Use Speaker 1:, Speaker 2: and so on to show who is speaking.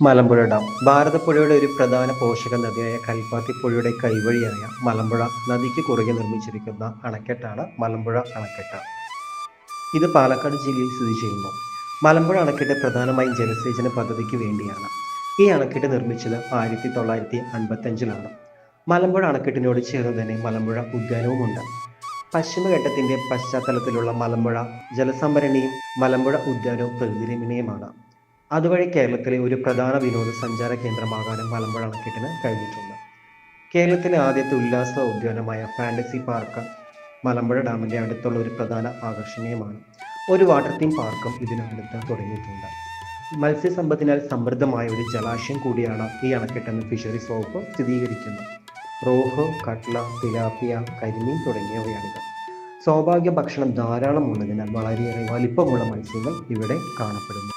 Speaker 1: Malampuzha dam. ഭാരതപ്പുഴയുടെ ഒരു പ്രധാന പോഷക നദിയായ കൽപ്പാത്തി പുഴയുടെ കൈവഴിയായ മലമ്പുഴ നദിക്ക് കുറുകെ നിർമ്മിച്ചിരിക്കുന്ന അണക്കെട്ടാണ് മലമ്പുഴ അണക്കെട്ട്. ഇത് പാലക്കാട് ജില്ലയിൽ സ്ഥിതി ചെയ്യുന്നു. മലമ്പുഴ അണക്കെട്ട് പ്രധാനമായും ജലസേചന പദ്ധതിക്ക് വേണ്ടിയാണ്. ഈ അണക്കെട്ട് നിർമ്മിച്ചത് ആയിരത്തി തൊള്ളായിരത്തി അൻപത്തഞ്ചിലാണ് മലമ്പുഴ അണക്കെട്ടിനോട് ചേർന്ന് തന്നെ മലമ്പുഴ ഉദ്യാനവുമുണ്ട്. പശ്ചിമഘട്ടത്തിന്റെ പശ്ചാത്തലത്തിലുള്ള മലമ്പുഴ ജലസംഭരണിയും മലമ്പുഴ ഉദ്യാനവും പ്രകൃതിരമണീയമാണ് അതുവഴി കേരളത്തിലെ ഒരു പ്രധാന വിനോദസഞ്ചാര കേന്ദ്രമാകാനും മലമ്പുഴ അണക്കെട്ടിന് കഴിഞ്ഞിട്ടുണ്ട്. കേരളത്തിലെ ആദ്യത്തെ ഉല്ലാസ ഉദ്യാനമായ ഫാന്റസി പാർക്ക് മലമ്പുഴ ഡാമിന്റെ അടുത്തുള്ള ഒരു പ്രധാന ആകർഷണീയമാണ്. ഒരു വാട്ടർ തീം പാർക്കും ഇതിനടുത്ത് തുടങ്ങിയിട്ടുണ്ട്. മത്സ്യസമ്പത്തിനാൽ സമൃദ്ധമായ ഒരു ജലാശയം കൂടിയാണ് ഈ അണക്കെട്ടെന്ന് ഫിഷറീസ് വകുപ്പ് സ്ഥിരീകരിക്കുന്നത് റോഹ് കട്ല തിലാപ്പിയ കരിമീൻ തുടങ്ങിയവയാണിത്. സൗഭാഗ്യ ഭക്ഷണം ധാരാളം ഉള്ളതിനാൽ വളരെയേറെ വലിപ്പമുള്ള മത്സ്യങ്ങൾ ഇവിടെ കാണപ്പെടുന്നു.